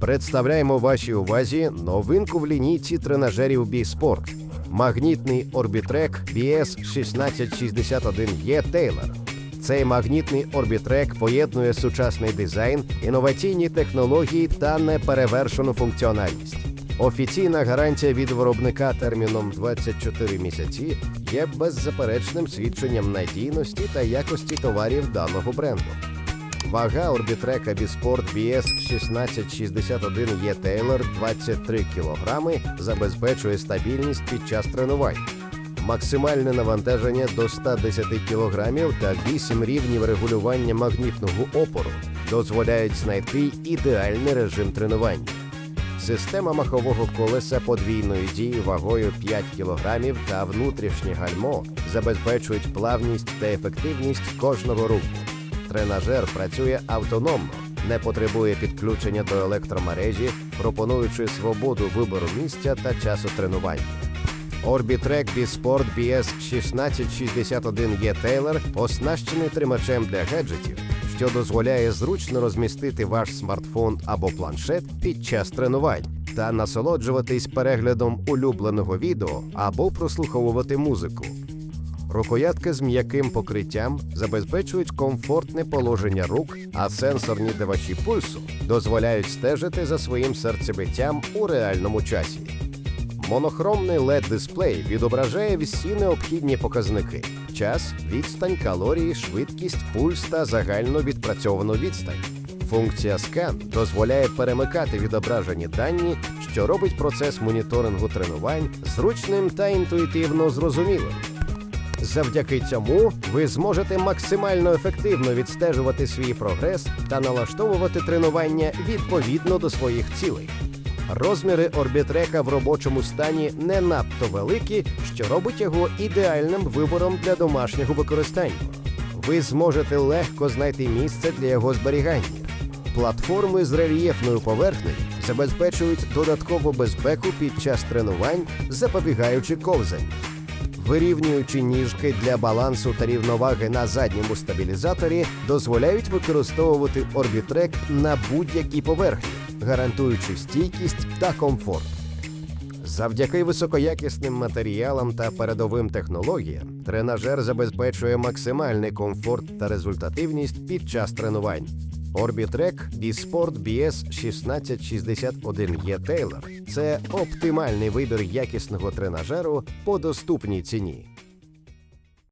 Представляємо вашій увазі новинку в лінійці тренажерів B-Sport. Магнітний орбітрек BS 1661E Taylor. Цей магнітний орбітрек поєднує сучасний дизайн, інноваційні технології та неперевершену функціональність. Офіційна гарантія від виробника терміном 24 місяці є беззаперечним свідченням надійності та якості товарів даного бренду. Вага орбітрека Біспорт BS 1661 E Taylor 23 кг забезпечує стабільність під час тренувань. Максимальне навантаження до 110 кг та 8 рівнів регулювання магнітного опору дозволяють знайти ідеальний режим тренування. Система махового колеса подвійної дії вагою 5 кг та внутрішнє гальмо забезпечують плавність та ефективність кожного руху. Тренажер працює автономно, не потребує підключення до електромережі, пропонуючи свободу вибору місця та часу тренування. Orbitrek B-Sport BS 1661E Taylor оснащений тримачем для гаджетів, що дозволяє зручно розмістити ваш смартфон або планшет під час тренувань та насолоджуватись переглядом улюбленого відео або прослуховувати музику. Рукоятки з м'яким покриттям забезпечують комфортне положення рук, а сенсорні давачі пульсу дозволяють стежити за своїм серцебиттям у реальному часі. Монохромний led дисплей відображає всі необхідні показники: час, відстань, калорії, швидкість, пульс та загально відпрацьовану відстань. Функція скан дозволяє перемикати відображені дані, що робить процес моніторингу тренувань зручним та інтуїтивно зрозумілим. Завдяки цьому ви зможете максимально ефективно відстежувати свій прогрес та налаштовувати тренування відповідно до своїх цілей. Розміри орбітрека в робочому стані не надто великі, що робить його ідеальним вибором для домашнього використання. Ви зможете легко знайти місце для його зберігання. Платформи з рельєфною поверхнею забезпечують додаткову безпеку під час тренувань, запобігаючи ковзанню. Вирівнюючі ніжки для балансу та рівноваги на задньому стабілізаторі дозволяють використовувати орбітрек на будь-якій поверхні, гарантуючи стійкість та комфорт. Завдяки високоякісним матеріалам та передовим технологіям тренажер забезпечує максимальний комфорт та результативність під час тренувань. Orbitrek B-Sport BS 1661E Taylor – це оптимальний вибір якісного тренажеру по доступній ціні.